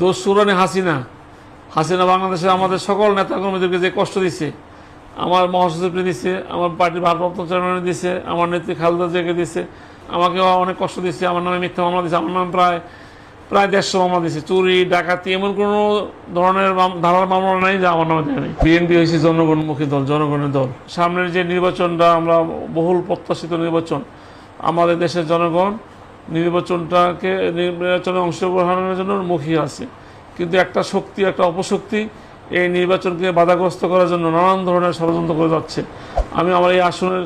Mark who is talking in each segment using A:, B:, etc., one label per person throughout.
A: দোষ সুরানি হাসিনা। হাসিনা বাংলাদেশে আমাদের সকল নেতাকর্মীদেরকে যে কষ্ট দিছে আমার মহাসচিবকে দিছে আমার পার্টির ভারপ্রাপ্ত চেয়ারম্যান দিচ্ছে আমার নেত্রী খালেদা জিয়াকে দিছে আমাকেও অনেক কষ্ট দিচ্ছে আমার নামে মিথ্যা মামলা দিচ্ছে আমার নামে প্রায় প্রায় দেড়শো মামলা দিচ্ছে চুরি ডাকাতি এমন কোনো ধরনের ধারার মামলা নাই যে আমার নামে দেয়নি। বিএনপি হয়েছে জনগণমুখী দল জনগণের দল। সামনের যে নির্বাচনটা আমরা বহুল প্রত্যাশিত নির্বাচন আমাদের দেশের জনগণ নির্বাচনটাকে, নির্বাচনে অংশগ্রহণের জন্য মুখী আছে। কিন্তু একটা শক্তি, একটা অপশক্তি এই নির্বাচনকে বাধাগ্রস্ত করার জন্য নানান ধরনের ষড়যন্ত্র করে যাচ্ছে। আমি আমার এই আসনের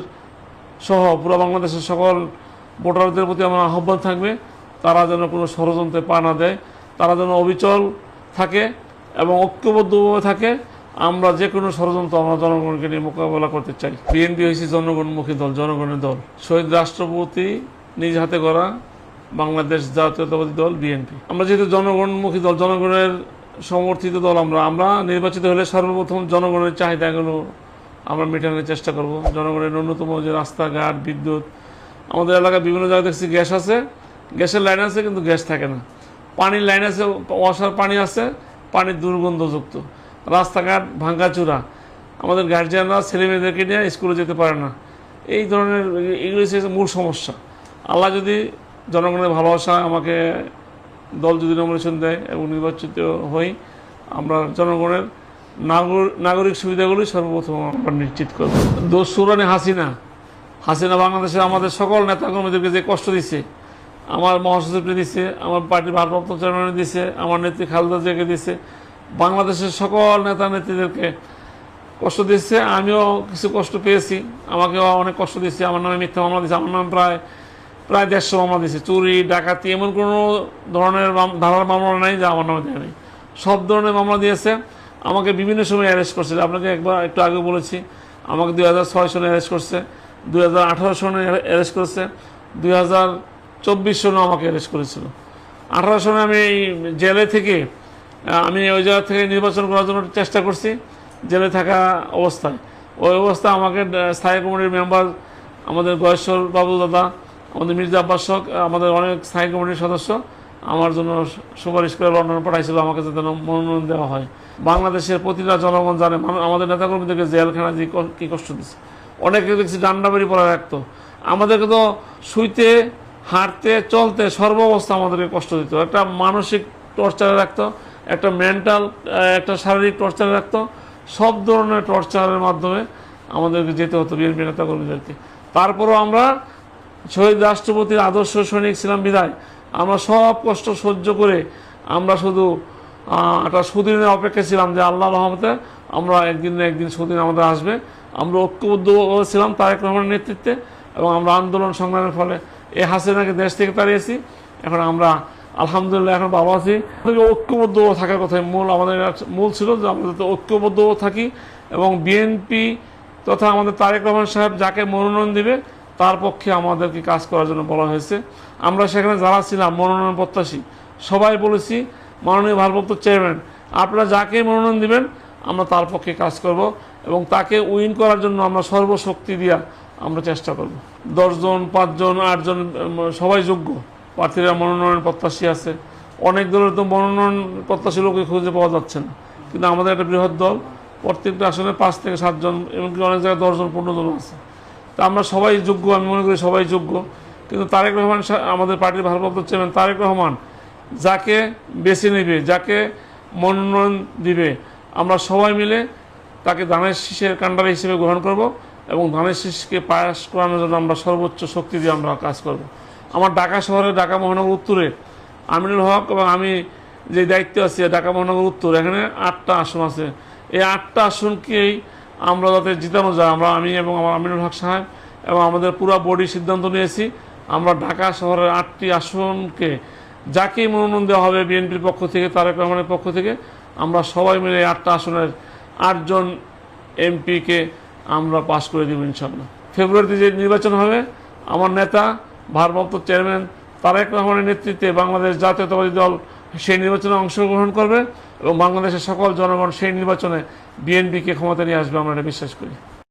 A: সহ পুরো বাংলাদেশের সকল ভোটারদের প্রতি আমার আহ্বান থাকবে, তারা যেন কোনো ষড়যন্ত্রে পা না দেয়, তারা যেন অবিচল থাকে এবং ঐক্যবদ্ধভাবে থাকে। আমরা যে কোনো ষড়যন্ত্র আমরা জনগণকে নিয়ে মোকাবেলা করতে চাই। বিএনপি হয়েছে জনগণমুখী দল, জনগণের দল। শহীদ রাষ্ট্রপতি নিজ হাতে করা বাংলাদেশ জাতীয়তাবাদী দল, বিএনপি। আমরা যেহেতু জনগণমুখী দল, জনগণের সমর্থিত দল আমরা আমরা নির্বাচিত হলে সর্বপ্রথম জনগণের চাহিদাগুলো আমরা মেটানোর চেষ্টা করব। জনগণের ন্যূনতম যে রাস্তাঘাট, বিদ্যুৎ, আমাদের এলাকায় বিভিন্ন জায়গায় দেখছি গ্যাস আছে। গ্যাসের লাইন আছে কিন্তু গ্যাস থাকে না। পানির লাইন আছে ওয়াসার পানি আছে, পানির দুর্গন্ধযুক্ত। রাস্তাঘাট ভাঙ্গাচুরা আমাদের গার্জিয়ানরা ছেলে মেয়েদেরকে নিয়ে স্কুলে যেতে পারে না। এই ধরনের, এগুলো হচ্ছে মূল সমস্যা। আল্লাহ যদি জনগণের ভালোবাসা আমাকে দল যদি নমিনেশন দেয় এবং নির্বাচিত হই, আমরা জনগণের নাগর- নাগরিক সুবিধাগুলি সর্বপ্রথম আমরা নিশ্চিত করব। দোষ সুরানি হাসিনা। হাসিনা বাংলাদেশে আমাদের সকল নেতাকর্মীদেরকে যে কষ্ট দিচ্ছে আমার মহাসচিবকে দিচ্ছে আমার পার্টির ভারপ্রাপ্ত চেয়ারম্যান দিচ্ছে আমার নেত্রী খালেদা জিয়াকে দিচ্ছে বাংলাদেশের সকল নেতা নেত্রীদেরকে কষ্ট দিচ্ছে আমিও কিছু কষ্ট পেয়েছি, আমাকেও অনেক কষ্ট দিচ্ছে আমার নামে মিথ্যা মামলা দিচ্ছে আমার নামে প্রায় প্রায় দেড়শো মামলা দিয়েছে। চুরি, ডাকাতি, এমন কোনো ধরনের ধারার মামলা নাই যা আমার নামে দেয়নি। সব ধরনের মামলা দিয়েছে। আমাকে বিভিন্ন সময় অ্যারেস্ট করছে। আপনাকে একবার একটু আগে বলেছি, আমাকে দুই হাজার ছয় সনে অ্যারেস্ট করছে, দুই হাজার আঠারো সনে অ্যারেস্ট করেছে, দুই হাজার চব্বিশ সনে আমাকে অ্যারেস্ট করেছিল। আঠারো সনে আমি এই জেলে থেকে আমি ওই জায়গা থেকে নির্বাচন করার জন্য চেষ্টা করছি, জেলে থাকা অবস্থায়। ওই অবস্থায় আমাকে স্থায়ী কমিটির মেম্বার আমাদের গয়েশ্বর বাবু দাদা আমাদের মির্জা আব্বাস আমাদের অনেক স্থায়ী কমিটির সদস্য। আমার জন্য সুপারিশ করে লন্ডন পাঠাইছিল, আমাকে যাতে মনোনয়ন দেওয়া হয়। বাংলাদেশের প্রতিটা জনগণ জানে আমাদের নেতাকর্মীদেরকে জেলখানা যে ক- কষ্ট দিচ্ছে। অনেকে দেখছি ডান্ডা বেরি পড়া রাখতো আমাদেরকে তো শুইতে, হাঁটতে, চলতে সর্ব অবস্থা আমাদেরকে কষ্ট দিত। একটা মানসিক টর্চারে রাখতো একটা মেন্টাল একটা শারীরিক টর্চারে রাখতো সব ধরনের টর্চারের মাধ্যমে আমাদেরকে যেতে হতো বিএনপি নেতাকর্মীদেরকে। তারপরও আমরা শহীদ রাষ্ট্রপতির আদর্শ সৈনিক ছিলাম বিদায়। আমরা সব কষ্ট সহ্য করে আমরা শুধু একটা সুদিনের অপেক্ষা ছিলাম যে আল্লাহ রহমতে আমরা একদিন না একদিন সুদিন আমাদের আসবে। আমরা ঐক্যবদ্ধ ছিলাম তারেক রহমানের নেতৃত্বে এবং আমরা আন্দোলন সংগ্রামের ফলে এ হাসিনাকে দেশ থেকে তাড়িয়েছি। এখন আমরা আলহামদুলিল্লাহ এখন ভালো আছি। ঐক্যবদ্ধ থাকার কথা মূল আমাদের মূল ছিল যে আমরা যাতে ঐক্যবদ্ধ থাকি এবং বিএনপি তথা আমাদের তারেক রহমান সাহেব যাকে মনোনয়ন দিবে তার পক্ষে আমাদেরকে কাজ করার জন্য বলা হয়েছে। আমরা সেখানে যারা ছিলাম, মনোনয়ন প্রত্যাশী, সবাই বলেছি, মাননীয় ভারপ্রাপ্ত চেয়ারম্যান, আপনারা যাকে মনোনয়ন দিবেন, আমরা তার পক্ষে কাজ করব এবং তাকে উইন করার জন্য আমরা সর্বশক্তি দিয়া আমরা চেষ্টা করব। দশজন, পাঁচজন, আটজন সবাই যোগ্য। প্রার্থীরা মনোনয়ন প্রত্যাশী আছে। অনেক দলের তো মনোনয়ন প্রত্যাশী লোককে খুঁজে পাওয়া যাচ্ছে না। কিন্তু আমাদের একটা বৃহৎ দল, প্রত্যেকটা আসনে পাঁচ থেকে সাতজন, এমনকি অনেক জায়গায় দশজন, পনেরো জন আছে। তা আমরা সবাই যোগ্য, আমি মনে করি সবাই যোগ্য। কিন্তু তারেক রহমান আমাদের পার্টির ভারপ্রাপ্ত চেয়ারম্যান তারেক রহমান যাকে বেছে নেবে, যাকে মনোনয়ন দিবে, আমরা সবাই মিলে তাকে ধানের শীষের কাণ্ডারি হিসেবে গ্রহণ করব এবং ধানের শীষকে পায়াস করানোর জন্য আমরা সর্বোচ্চ শক্তি দিয়ে আমরা কাজ করব। আমার ঢাকা শহরে ঢাকা মহানগর উত্তরে আমিনুল হক এবং আমি যে দায়িত্ব আছি, ঢাকা মহানগর উত্তর, এখানে আটটা আসন আছে। এই আটটা আসনকেই আমরা যাতে জিতানো যায়, আমরা আমি এবং আমার আমিনুল হক সাহেব এবং আমাদের পুরো বডি সিদ্ধান্ত নিয়েছি। আমরা ঢাকা শহরের আটটি আসনকে যাকেই মনোনয়ন দেওয়া হবে বিএনপির পক্ষ থেকে, তারেক রহমানের পক্ষ থেকে, আমরা সবাই মিলে আটটা আসনের আটজন এমপিকে আমরা পাশ করে দেব ইনশাল্লাহ ফেব্রুয়ারিতে যে নির্বাচন হবে, আমার নেতা, ভারপ্রাপ্ত চেয়ারম্যান তারেক রহমানের নেতৃত্বে বাংলাদেশ জাতীয়তাবাদী দল সেই নির্বাচনে অংশগ্রহণ করবে এবং বাংলাদেশের সকল জনগণ সেই নির্বাচনে বিএনপিকে ক্ষমতা নিয়ে আসবে, আমরা এটা বিশ্বাস করি।